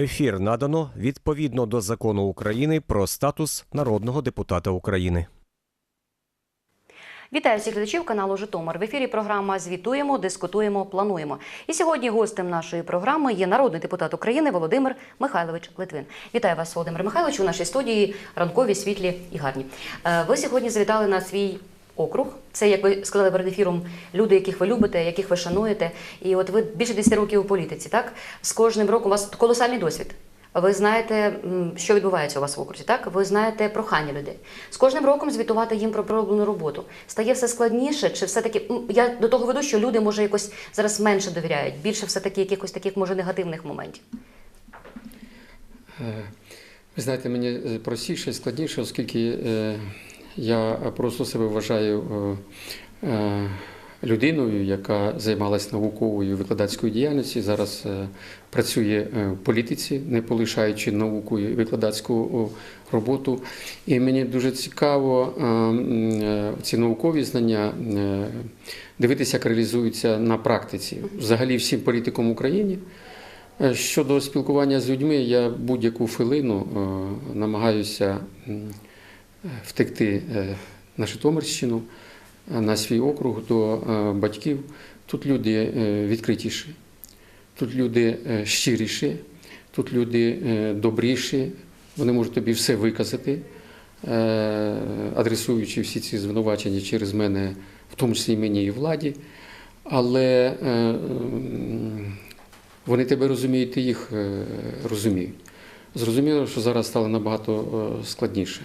Ефір надано відповідно до закону України про статус народного депутата України. Вітаю всіх глядачів каналу Житомир. В ефірі програма Звітуємо, дискутуємо, плануємо. І сьогодні гостем нашої програми є народний депутат України Володимир Михайлович Литвин. Вітаю вас, Володимир Михайлович, у нашій студії ранкові, світлі і гарні. Е, Ви сьогодні завітали на свій округ. Це, як ви сказали перед ефіром, люди, яких ви любите, яких ви шануєте. І от ви більше 10 років у політиці, так? З кожним роком у вас колосальний досвід. Ви знаєте, що відбувається у вас в окрузі, так? Ви знаєте прохання людей. З кожним роком звітувати їм про пророблену роботу. Стає все складніше, чи все-таки я до того веду, що люди може якось зараз менше довіряють, більше все-таки якихось таких може негативних моментів. Е, Ви знаєте, мені е, простіше, складніше, оскільки е, я просто себе вважаю е, е, людиною, яка займалася науковою викладацькою діяльністю, зараз е, працює в політиці, не полишаючи науку і викладацьку роботу. І мені дуже цікаво ці наукові знання дивитися, як реалізуються на практиці. Взагалі всім політикам. Е, Щодо спілкування з людьми, я будь-яку хвилину намагаюся втекти е, на Житомирщину, е, на свій округ до е, батьків. Тут люди відкритіші, тут люди щиріші, тут люди добріші, вони можуть тобі все виказати, адресуючи всі ці звинувачення через мене, в тому числі мені і владі. Але вони тебе розуміють, ти їх розуміють. Зрозуміло, що зараз стало набагато складніше,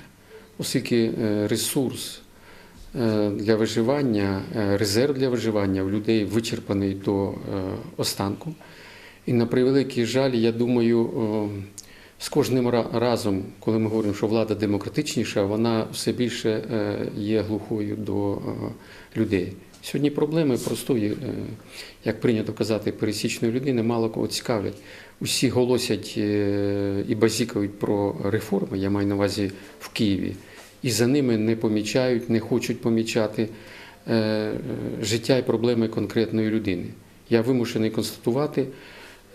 оскільки е, ресурс е, для виживання, е, резерв для виживання в людей вичерпаний до останку. І на превеликий жаль, я думаю, з кожним разом, коли ми говоримо, що влада демократичніша, вона все більше є глухою до людей. Сьогодні проблеми простої, як прийнято казати, пересічної людини, мало кого цікавлять. Усі голосять і базікають про реформи, я маю на увазі в Києві, і за ними не помічають, не хочуть помічати е, е, життя і проблеми конкретної людини. Я вимушений констатувати,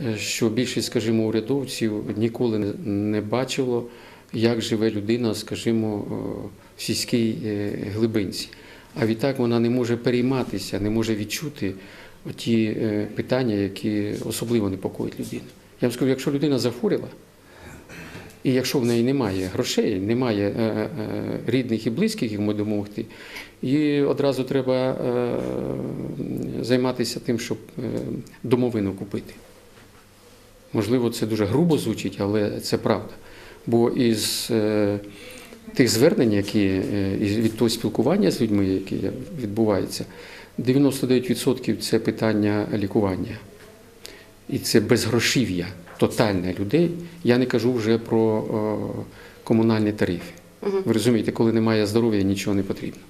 е, що більшість, скажімо, урядовців ніколи не- бачило, як живе людина, скажімо, в сільській глибинці. А відтак вона не може перейматися, не може відчути ті питання, які особливо непокоїть людину. Я вам скажу, якщо людина захворіла, і якщо в неї немає грошей, немає е, е, рідних і близьких, йому допомогти, їй одразу треба е, займатися тим, щоб е, домовину купити. Можливо, це дуже грубо звучить, але це правда. Бо із е, тих звернень, які е, від того спілкування з людьми, які відбувається, 99% це питання лікування. І це безгрошів'я тотальне людей. Я не кажу вже про комунальні тарифи. Ви розумієте, коли немає здоров'я, нічого не потрібно.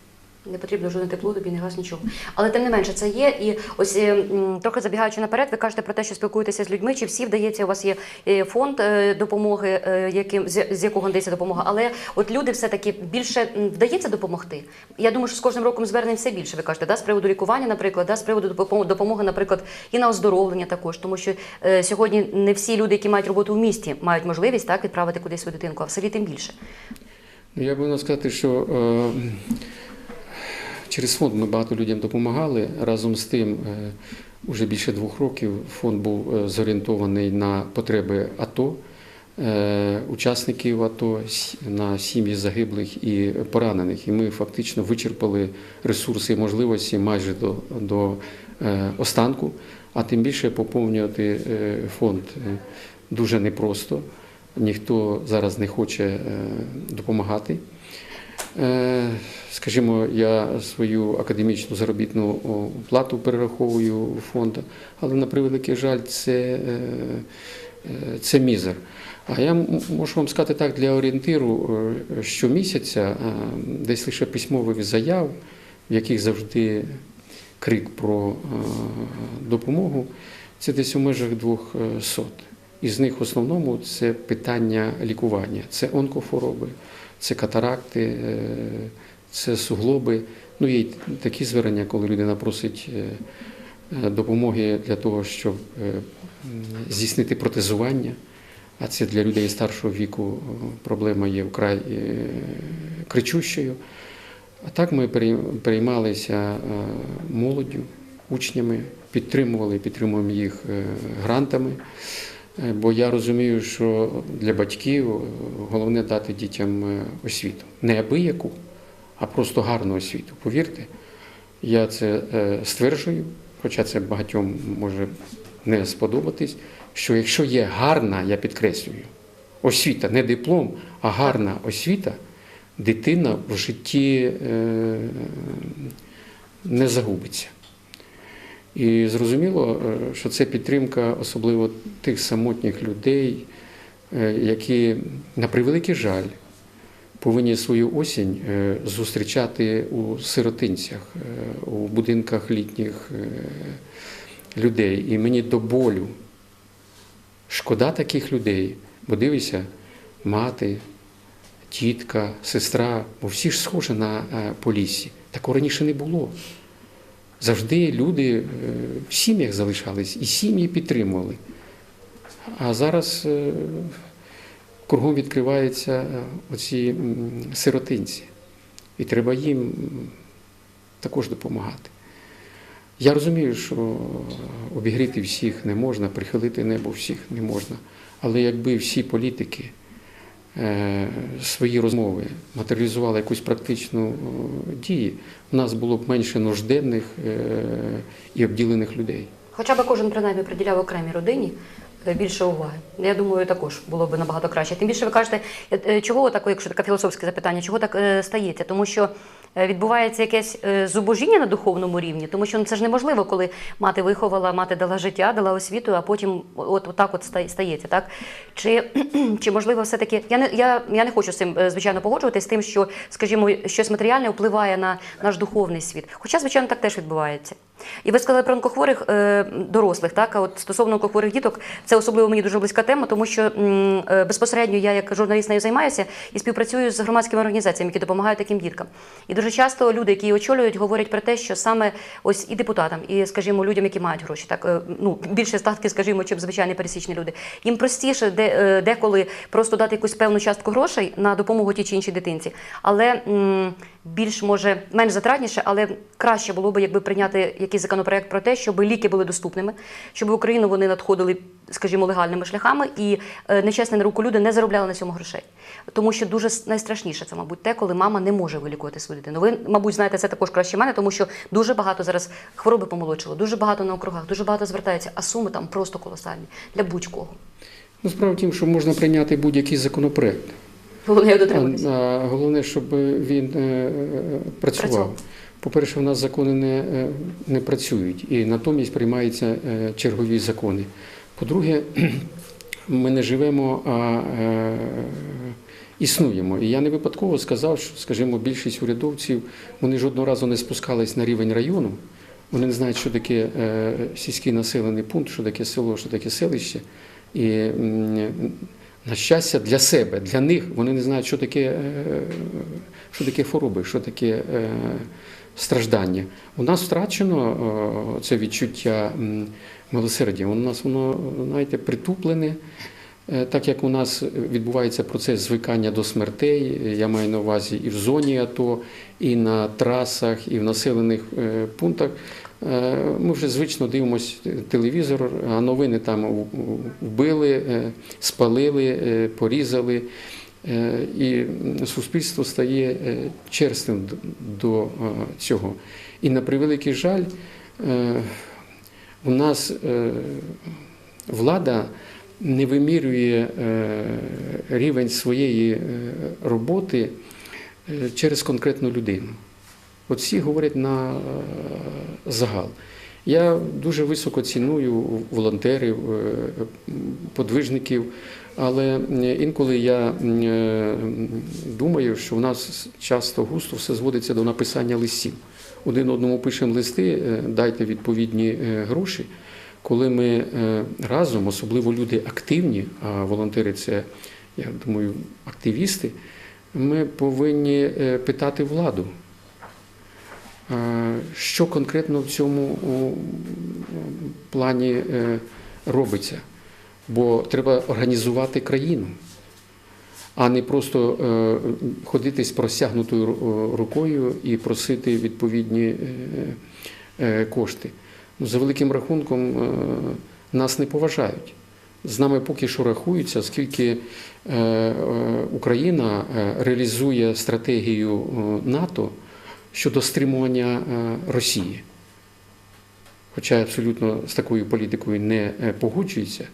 Не потрібно жодне тепло, тобі не газ, нічого. Але тим не менше, це є. І ось е, трохи забігаючи наперед, ви кажете про те, що спілкуєтеся з людьми. Чи всі вдається, у вас є е, фонд е, допомоги, яким з, якого надається допомога. Але от люди все-таки більше вдається допомогти. Я думаю, що з кожним роком звернень все більше. Ви кажете, да, з приводу лікування, наприклад, да, з приводу допомоги, наприклад, і на оздоровлення також, тому що сьогодні не всі люди, які мають роботу в місті, мають можливість так відправити кудись свою дитинку, а в селі тим більше. Ну, я повинен сказати, що е, через фонд ми багато людям допомагали. Разом з тим, е, уже більше двох років фонд був е, зорієнтований на потреби АТО, е, учасників АТО, на сім'ї загиблих і поранених. І ми фактично вичерпали ресурси і можливості майже до, до останку, а тим більше поповнювати фонд дуже непросто. Ніхто зараз не хоче допомагати. Е, Скажімо, я свою академічну заробітну плату перераховую у фонд, але на превеликий жаль, це, е, е, це мізер. А я можу вам сказати так, для орієнтиру щомісяця десь лише письмових заяв, в яких завжди крик про допомогу, це десь у межах 200. Із них в основному це питання лікування, це онкохвороби, це катаракти, е, це суглоби. Ну є такі звернення, коли людина просить е, е, допомоги для того, щоб здійснити протезування. а це для людей старшого віку проблема є вкрай кричущою. А так ми переймалися молоддю, учнями, підтримували, підтримуємо їх грантами. Е, Бо я розумію, що для батьків головне дати дітям е, освіту. Не абияку, а просто гарну освіту. Повірте, я це е, стверджую, хоча це багатьом може не сподобатись, що якщо є гарна, я підкреслюю, освіта, не диплом, а гарна освіта, дитина в житті не загубиться. І зрозуміло, е, що це підтримка особливо тих самотніх людей, е, які, на превеликий жаль, повинні свою осінь е, зустрічати у сиротинцях, у будинках літніх людей. І мені до болю шкода таких людей, бо дивися, мати, тітка, сестра, бо всі ж схожі на Поліссі. Такого раніше не було. Завжди люди е, в сім'ях залишались і сім'ї підтримували. А зараз е, кругом відкриваються е, оці сиротинці. І треба їм також допомагати. Я розумію, що обігріти всіх не можна, прихилити небо всіх не можна. Але якби всі політики свої розмови матеріалізували якусь практичну е, дію, у нас було б менше нужденних е, і обділених людей. Хоча б кожен принаймні приділяв окремій родині е, більше уваги. Я думаю, також було б набагато краще. Тим більше ви кажете, е, е, чого таке, якщо таке філософське запитання, чого так е, стається? Тому що е, відбувається якесь е, зубожіння на духовному рівні, тому що ну, це ж неможливо, коли мати виховала, мати дала життя, дала освіту, а потім от, от так от ста- стається. Так? Чи, чи можливо все-таки. Я не, я, я не хочу з цим, е, звичайно, погоджуватися з тим, що, скажімо, щось матеріальне впливає на наш духовний світ. Хоча, звичайно, так теж відбувається. І ви сказали про онкохворих е, дорослих, так? А от стосовно онкохворих діток, це особливо мені дуже близька тема, тому що е, безпосередньо я як журналіст нею займаюся і співпрацюю з громадськими організаціями, які допомагають таким діткам. І дуже часто люди, які її очолюють, говорять про те, що саме ось і депутатам, і, скажімо, людям, які мають гроші, так е, ну більше статки, скажімо, чим звичайні пересічні люди. Їм простіше де, деколи просто дати якусь певну частку грошей на допомогу тій чи іншій дитинці, але більш може менш затратніше, але краще було б, якби прийняти якийсь законопроект про те, щоб ліки були доступними, щоб в Україну вони надходили, скажімо, легальними шляхами, і е, нечесні на руку люди не заробляли на цьому грошей. Тому що дуже найстрашніше це, мабуть, те, коли мама не може вилікувати свою дитину. Ви, мабуть, знаєте це також краще мене, тому що дуже багато зараз хвороби помолодшило, дуже багато на округах, дуже багато звертаються, а суми там просто колосальні для будь-кого. Ну, справа в тім, що можна прийняти будь-який законопроект. Головне А, дотримуватися. головне, щоб він е, працював. Працював. По-перше, у нас закони не, е, не працюють, і натомість приймаються е, чергові закони. По-друге, ми не живемо, а е, існуємо. І я не випадково сказав, що, скажімо, більшість урядовців вони жодного разу не спускались на рівень району. Вони не знають, що таке е, сільський населений пункт, що таке село, що таке селище. І на щастя, для себе, для них вони не знають, що таке, е, що таке хвороби, що таке е, страждання. У нас втрачено е, це відчуття милосердя. У нас воно, знаєте, притуплене. Так як у нас відбувається процес звикання до смертей, я маю на увазі і в зоні АТО, і на трасах, і в населених пунктах, ми вже звично дивимося телевізор, а новини там вбили, е, спалили, е, порізали. Е, І суспільство стає е, черстим до е, цього. І на превеликий жаль, е, у нас е, влада не вимірює е, рівень своєї е, роботи е, через конкретну людину. От всі говорять на е, загал. Я дуже високо ціную волонтерів, е, подвижників, але інколи я е, думаю, що в нас часто густо все зводиться до написання листів. Один одному пишемо листи, дайте відповідні гроші. Коли ми разом, особливо люди активні, а волонтери це, я думаю, активісти, ми повинні питати владу, що конкретно в цьому плані е, робиться. Бо треба організувати країну, а не просто е, ходити з простягнутою рукою і просити відповідні е, кошти. Ну, за великим рахунком, нас не поважають. З нами поки що рахуються, оскільки Україна реалізує стратегію НАТО щодо стримування е, Росії. Хоча я абсолютно з такою політикою не е, погоджуюся,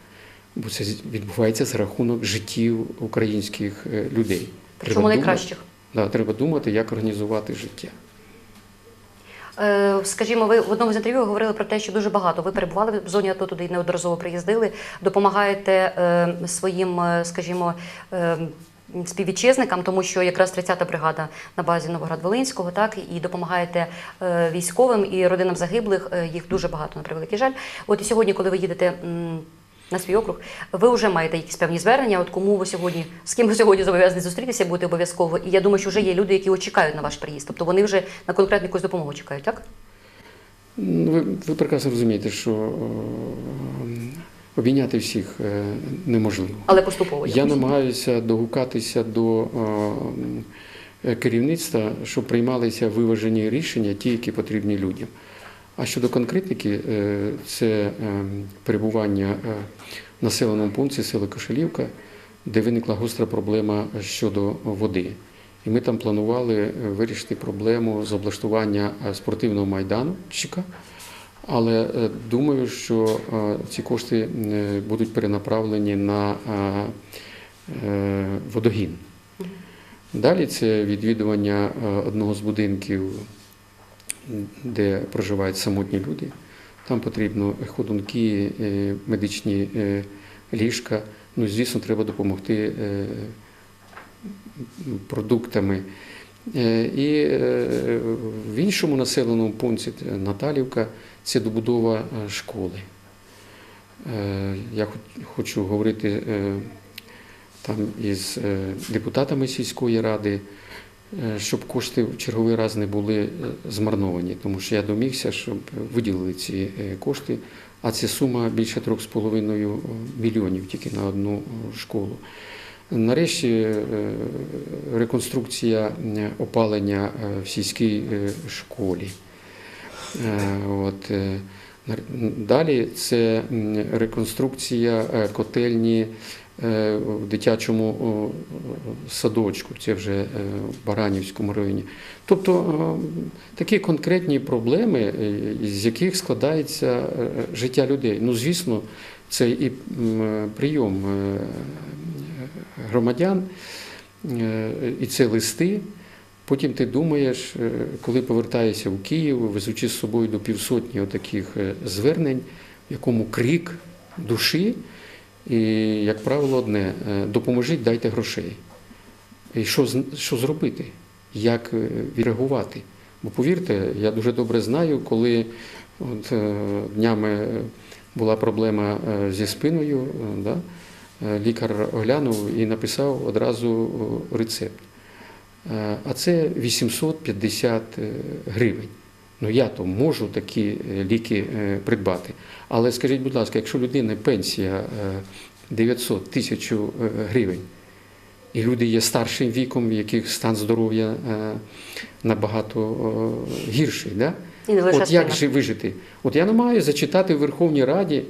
бо це відбувається за рахунок життів українських е, людей. Причому думати- найкращих. Да, треба думати, як організувати життя. Скажімо, ви в одному з інтерв'ю говорили про те, що дуже багато ви перебували в зоні АТО, туди неодноразово приїздили, допомагаєте своїм, скажімо, співвітчизникам, тому що якраз 30-та бригада на базі Новоград-Волинського, так і допомагаєте е, військовим і родинам загиблих. е, Їх дуже багато на превеликий жаль. От і сьогодні, коли ви їдете. На свій округ, ви вже маєте якісь певні звернення. От кому ви сьогодні з ким ви сьогодні зобов'язані зустрітися, бути обов'язково. І я думаю, що вже є люди, які от чекають на ваш приїзд. Тобто вони вже на конкретну якусь допомогу чекають, так? Ну, Ви, ви прекрасно розумієте, що е, обійняти всіх е, неможливо. Але поступово Я намагаюся догукатися до е, керівництва, щоб приймалися виважені рішення, ті, які потрібні людям. А щодо конкретики, е, це е, перебування е, в населеному пункті села Кошелівка, де виникла гостра проблема щодо води. І ми там планували е, вирішити проблему з облаштування е, спортивного майданчика. Але е, думаю, що е, ці кошти е, будуть перенаправлені на водогін. Далі це відвідування одного з будинків, де проживають самотні люди. Там потрібно ходунки, медичні ліжка. Ну, звісно, треба допомогти продуктами. Е, І е, в іншому населеному пункті Наталівка це добудова е, школи. Е, Я хочу говорити е, там із е, депутатами сільської ради, е, щоб кошти в черговий раз не були е, змарновані, тому що я домігся, щоб виділили ці е, кошти, а це сума більше 3,5 мільйонів тільки на одну е, школу. Нарешті е, реконструкція е, опалення е, в сільській школі. От, Далі це реконструкція котельні в дитячому садочку, це вже в Баранівському районі. Тобто такі конкретні проблеми, з яких складається життя людей. Ну, звісно, це і прийом громадян, е, і це листи. Потім ти думаєш, е, коли повертаєшся в Київ, везучи з собою до півсотні таких звернень, в якому крик душі, і, як правило, одне е, допоможіть, дайте грошей. І що, що зробити? Як е, відреагувати? Бо повірте, я дуже добре знаю, коли от, е, днями була проблема е, зі спиною, е, да, е, лікар оглянув і написав одразу е, рецепт. Е, А це 850 е, гривень. Ну я то можу такі е, ліки е, придбати. Але скажіть, будь ласка, якщо людина пенсія е, 900 тисяч е, гривень, і люди є старшим віком, в яких стан здоров'я е, набагато е, гірший, да? І От як же вижити? От я намагаюся зачитати в Верховній Раді, е,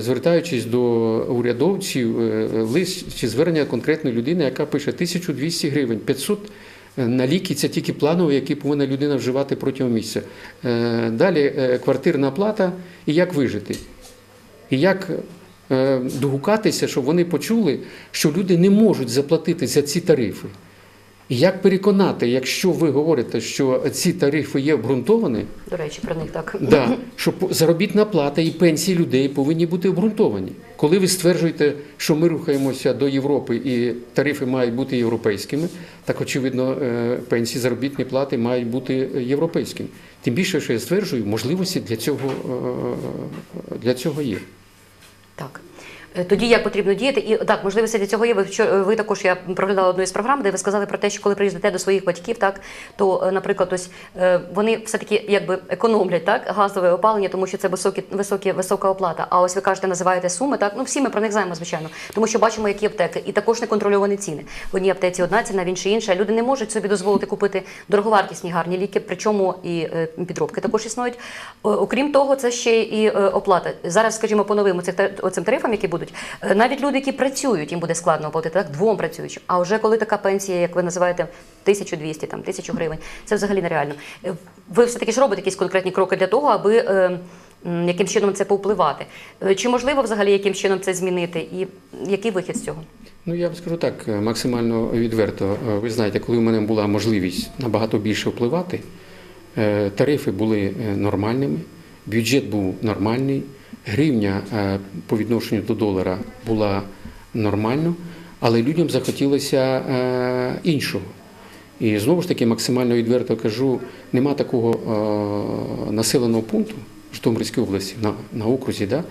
звертаючись до урядовців, е, лист чи звернення конкретної людини, яка пише 1200 гривень, 500 на ліки це тільки планові, які повинна людина вживати протягом місяця. Е, Далі е, квартирна плата і як вижити. І як е, догукатися, щоб вони почули, що люди не можуть заплатити за ці тарифи. Як переконати, якщо ви говорите, що ці тарифи є обґрунтовані, До речі, про них так. Да, що заробітна плата і пенсії людей повинні бути обґрунтовані. Коли ви стверджуєте, що ми рухаємося до Європи і тарифи мають бути європейськими, так очевидно, е, пенсії заробітні плати мають бути е, європейськими. Тим більше, що я стверджую, можливості для цього, е, для цього є. Так. Е, Тоді як потрібно діяти, і так можливості для цього є. Ви вчора ви також я проглядала одну із програм, де ви сказали про те, що коли приїздите до своїх батьків, так то, е, наприклад, ось е, вони все таки якби економлять так газове опалення, тому що це високі, високі, висока оплата. А ось ви кажете, називаєте суми, так ну всі ми про них знаємо, звичайно, тому що бачимо, які аптеки, і також неконтрольовані ціни. В одній аптеці одна ціна, в іншій інша. Люди не можуть собі дозволити купити дороговартісні гарні ліки, причому і е, підробки також існують. Окрім того, це ще і е, оплата. Зараз, скажімо, по новим оцих та- оцим тарифам, які будуть, е, навіть люди, які працюють, їм буде складно оплатити так двом працюючим. А вже коли така пенсія, як ви називаєте, 1200, там 1000 гривень, це взагалі нереально. Е, Ви все таки ж робите якісь конкретні кроки для того, аби. е, Яким чином це повпливати? Е, Чи можливо взагалі яким чином це змінити? І який вихід з цього? Ну, я вам скажу так, максимально відверто. Ви знаєте, коли в мене була можливість набагато більше впливати, тарифи були нормальними, бюджет був нормальний, гривня е, по відношенню до долара була нормально, але людям захотілося е, іншого. І знову ж таки, максимально відверто кажу, нема такого е, населеного пункту в Житомирській області на, на окрузі, да,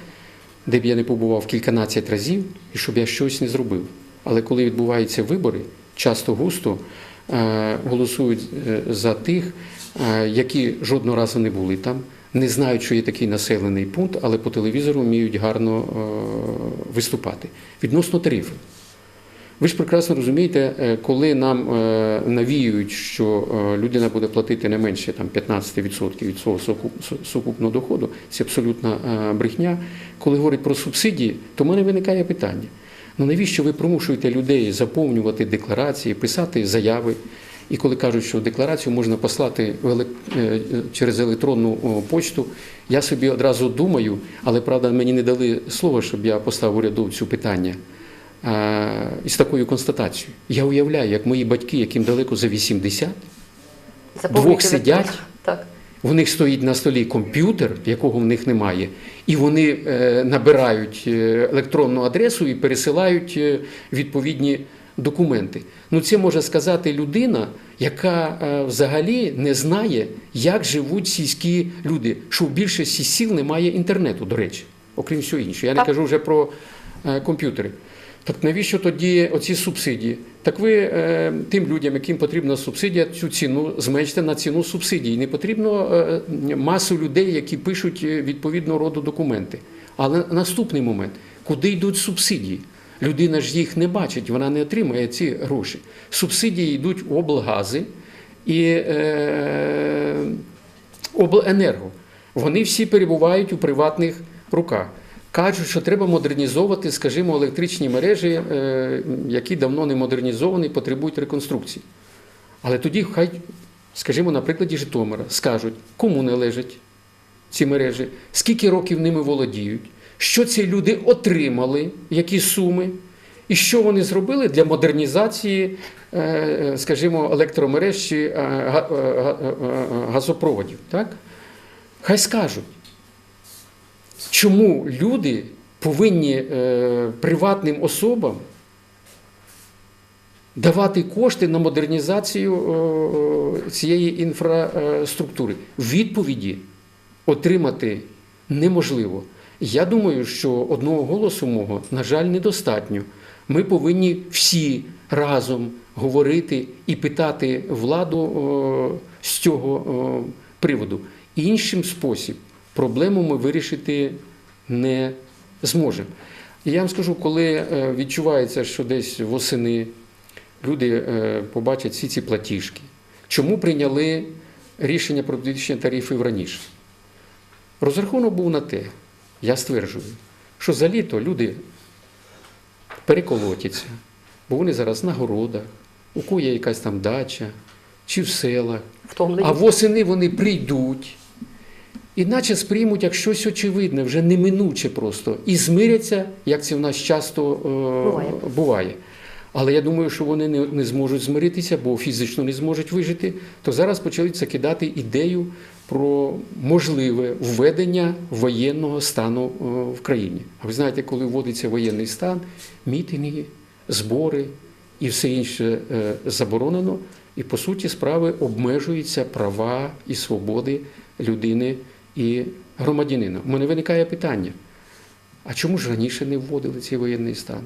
де б я не побував кільканадцять разів і щоб я щось не зробив. Але коли відбуваються вибори, часто густо голосують за тих, які жодного разу не були там, не знають, що є такий населений пункт, але по телевізору вміють гарно е, виступати. Відносно тарифів. Ви ж прекрасно розумієте, е, коли нам е, навіюють, що людина буде платити не менше там, 15% від свого сукупного доходу, це абсолютна брехня. Коли говорять про субсидії, то в мене виникає питання. Ну навіщо ви примушуєте людей заповнювати декларації, писати заяви? І коли кажуть, що декларацію можна послати е, через електронну почту, я собі одразу думаю, але правда мені не дали слова, щоб я поставив урядовцю питання із такою констатацією. Я уявляю, як мої батьки, яким далеко за 80, Заповнюйте Двох сидять? Так. в них стоїть на столі комп'ютер, якого в них немає, і вони е, набирають е, електронну адресу і пересилають відповідні документи. Ну, це може сказати людина, яка е, взагалі не знає, як живуть сільські люди, що в більшості сіл немає інтернету, до речі, окрім всього іншого. Я не кажу вже про е, комп'ютери. Так навіщо тоді оці субсидії? Так ви е, тим людям, яким потрібна субсидія, цю ціну зменшите на ціну субсидії. Не потрібно масу людей, які пишуть відповідного роду документи. Але наступний момент, куди йдуть субсидії? Людина ж їх не бачить, вона не отримує ці гроші. Субсидії йдуть в облгази і е, обленерго. Вони всі перебувають у приватних руках. Кажуть, що треба модернізовувати, скажімо, електричні мережі, е, які давно не модернізовані, потребують реконструкції. Але тоді хай, скажімо, на прикладі Житомира скажуть, кому належать ці мережі, скільки років ними володіють, що ці люди отримали, які суми, і що вони зробили для модернізації, е, е, скажімо, електромереж чи е, га- га- газопроводів. Так? Хай скажуть. Чому люди повинні приватним особам давати кошти на модернізацію цієї інфраструктури? Відповіді отримати неможливо. Я думаю, що одного голосу мого, на жаль, недостатньо. Ми повинні всі разом говорити і питати владу о, з цього о, приводу. Іншим спосіб проблему ми вирішити не зможемо. І я вам скажу, коли е, відчувається, що десь восени люди е, побачать всі ці платіжки, чому прийняли рішення про підвищення тарифів раніше? Розрахунок був на те, я стверджую, що за літо люди переколотяться, бо вони зараз на городах, у кого є якась там дача чи в селах. А восени вони прийдуть, іначе сприймуть як щось очевидне, вже неминуче просто, і змиряться, як це в нас часто е, Буває. буває. Але я думаю, що вони не, не зможуть змиритися, бо фізично не зможуть вижити. То зараз почали закидати ідею про можливе введення воєнного стану е, в країні. А ви знаєте, коли вводиться воєнний стан, мітинги, збори і все інше е, заборонено, і по суті справи обмежуються права і свободи людини і громадянина. У мене виникає питання. а чому ж раніше не вводили цей воєнний стан?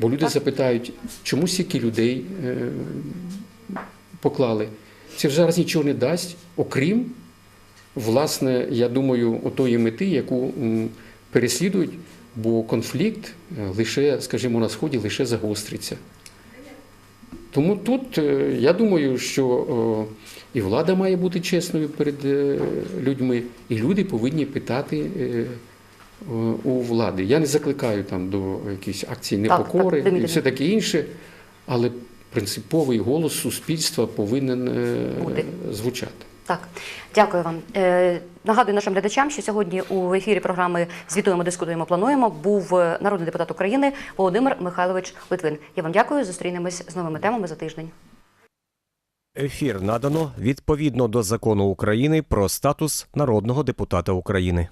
Бо люди запитають, чому стільки людей е, поклали? Це вже зараз нічого не дасть, окрім, власне, я думаю, отої мети, яку переслідують, бо конфлікт е, лише, скажімо, на сході лише загостриться. Тому тут е, я думаю, що і влада має бути чесною перед людьми, і люди повинні питати у влади. Я не закликаю там до якихось акцій непокори так, Дмитро. і все таке інше, але принциповий голос суспільства повинен е, Бути. звучати. Так, дякую вам. Е, нагадую нашим глядачам, що сьогодні у ефірі програми Звітуємо, дискутуємо, плануємо був е, народний депутат України Володимир Михайлович Литвин. Я вам дякую. Зустрінемось з новими темами за тиждень. Ефір надано відповідно до закону України про статус народного депутата України.